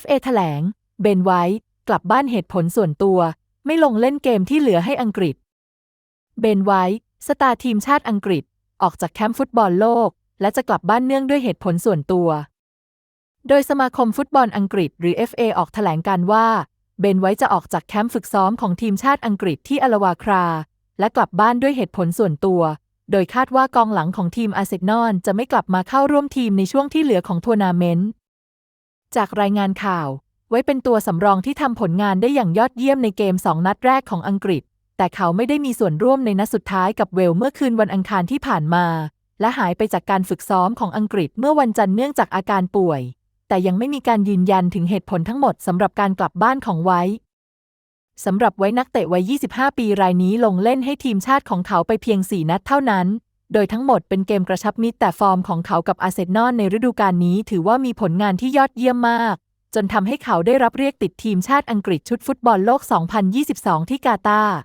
FA แถลง เบนไว้กลับบ้านเหตุผลส่วนตัว ไม่ลงเล่นเกมที่เหลือให้อังกฤษ เบนไว้สตาร์ทีมชาติอังกฤษ ออกจากแคมป์ฟุตบอลโลก และจะกลับบ้านเนื่องด้วยเหตุผลส่วนตัว โดยสมาคมฟุตบอลอังกฤษหรือ FA ออกแถลงการว่า เบนไว้จะออกจากแคมป์ฝึกซ้อมของทีมชาติอังกฤษที่อลาวาครา และกลับบ้านด้วยเหตุผลส่วนตัว โดยคาดว่ากองหลังของทีมอาร์เซนอลจะไม่กลับมาเข้าร่วมทีมในช่วงที่เหลือของทัวร์นาเมนต์ จากรายงานข่าว ไว้เป็นตัวสำรองที่ทำผลงานได้อย่างยอดเยี่ยมในเกม 2 นัดแรกของอังกฤษ แต่เขาไม่ได้มีส่วนร่วมในนัดสุดท้ายกับเวลเมื่อคืนวันอังคารที่ผ่านมา และหายไปจากการฝึกซ้อมของอังกฤษเมื่อวันจันทร์เนื่องจากอาการป่วย แต่ยังไม่มีการยืนยันถึงเหตุผลทั้งหมดสำหรับการกลับบ้านของไว้สำหรับไว้นักเตะวัย 25 ปีรายนี้ลงเล่นให้ทีมชาติของเขาไปเพียง 4 นัดเท่านั้น โดยทั้งหมดเป็นเกมกระชับมิตรแต่ฟอร์มของเขากับอาร์เซนอลในฤดูกาลนี้ถือว่ามีผลงานที่ยอดเยี่ยมมาก จนทำให้เขาได้รับเรียกติดทีมชาติอังกฤษชุดฟุตบอลโลก 2022 ที่กาตาร์